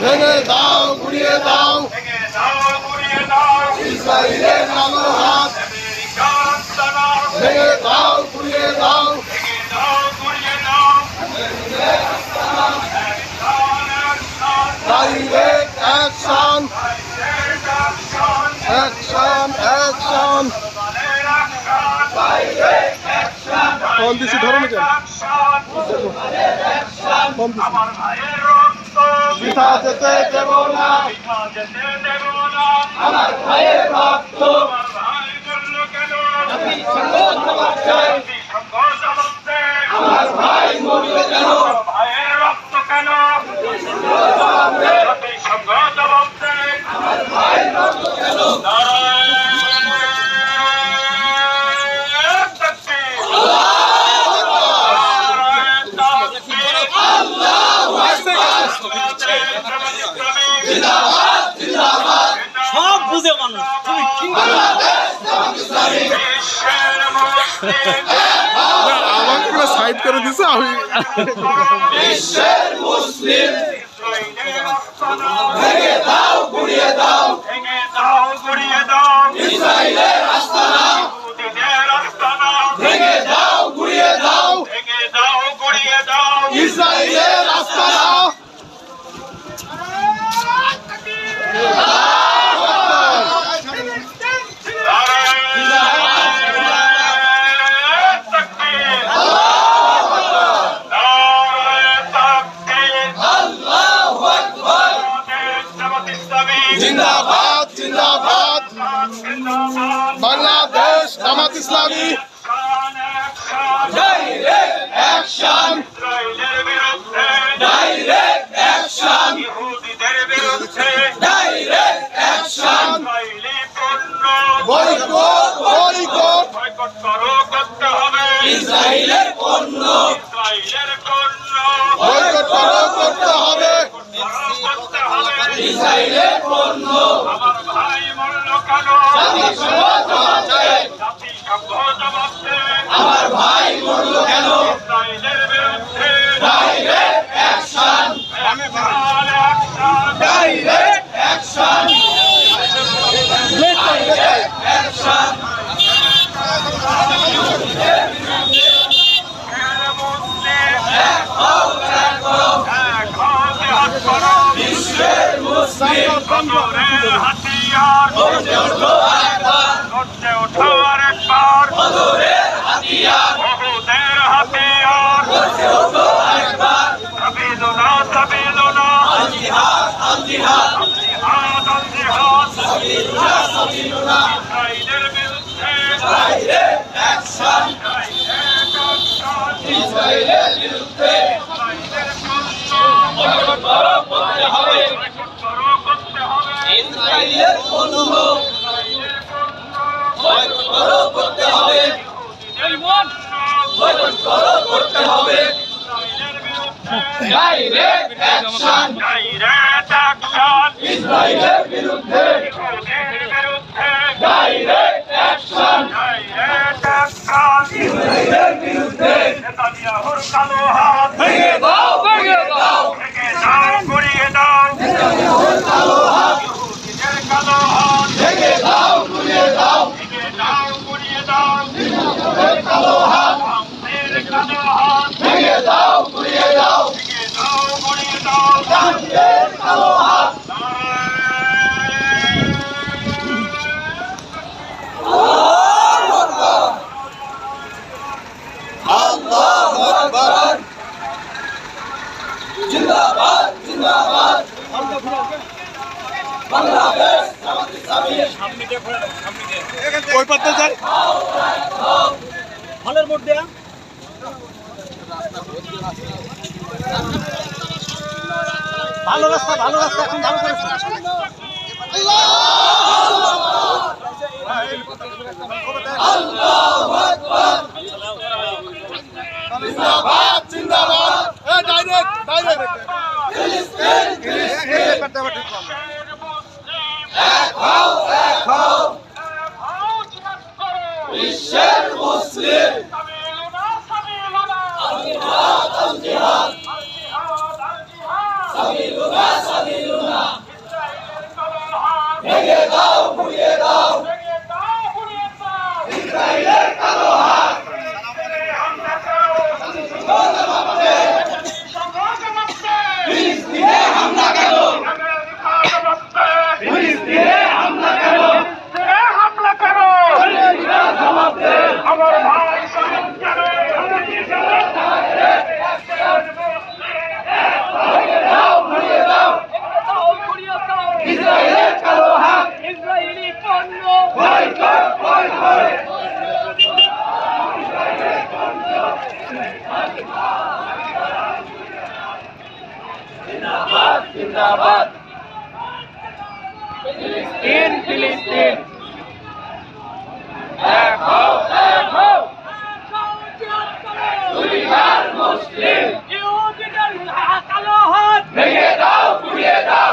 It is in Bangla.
ভেঙে দাও ঘুরিয়ে দাও ইসরায়েলের নালো হাত ভেঙে দাও ঘুরিয়ে দাও Direct action! Action! Action! Direct action! Direct action! Direct action! Direct action! পিঠা যেতে দেব না। আমার ভাইয়ের রক্ত সব বুঝে মানুষ। তুমি আমাকে সাইড করে দিছে আমি বিশ্বের মুসলিম ভেঙে দাও গুড়িয়ে দাও। ভেঙে দাও গড়িয়ে দাও। ইসরায়েলের জিন্দাবাদ। Bangladesh Jamaat Islami. Action direct action ইহুদিদের বিরুদ্ধে। ডাইরেক্ট অ্যাকশন পণ্য। Boycott boycott! বয়কট করো করতে হবে। ইসরায়েলের পণ্য। ইসরায়েলের পণ্য। বয়কট করো করতে হবে। করতে হবে। ইসরায়েলের পণ্য। আমার ভাই মরল কেন? Direct action direct action direct action মুসলিম এক হও এক হও এক হাতে হাত করো বিশ্বের মুসলিম কদরের হাতিয়ার গর্জে ওঠো আরেকবার গর্জে ওঠো আরেকবার বদরের হাতিয়ার বহুদের হাতিয়ার গর্জে ওঠো আরেকবার সাবিলুনা সাবিলুনা আল জিহাদ আল জিহাদ জিহাদ আল জিহাদ সাবিলুনা সাবিলুনা ইসরায়েলের বিরুদ্ধে। ইসরায়েলের বিরুদ্ধে। ইসরায়েলের করতে হবে করতে হবে। ইসরায়েলের ইসরায়েলের করতে হবে। ইসরায়েলের বিরুদ্ধে ইসরায়েলের বিরুদ্ধে। কালো হাত ভেঙে দাও ভেঙে দাও ভেঙে দাও। গড়িয়ে দাও কালো হাত কালো হাত ভেঙে দাও গুড়িয়ে দাও ভেঙে দাও। গড়িয়ে দাও কালো হাত জিন্দাবাদ জিন্দাবাদ বাংলাদেশ জামাত ইসলামী ওই পাত্তা মোট দেয়া। ভালো রাস্তা ভালো রাস্তা এখন ভালো করে জিন্দাবাদ জিন্দাবাদ এ ডাইরেক্ট ডাইরেক্ট মুসলিম কালো হাত ভেঙে দাও পুড়িয়ে দাও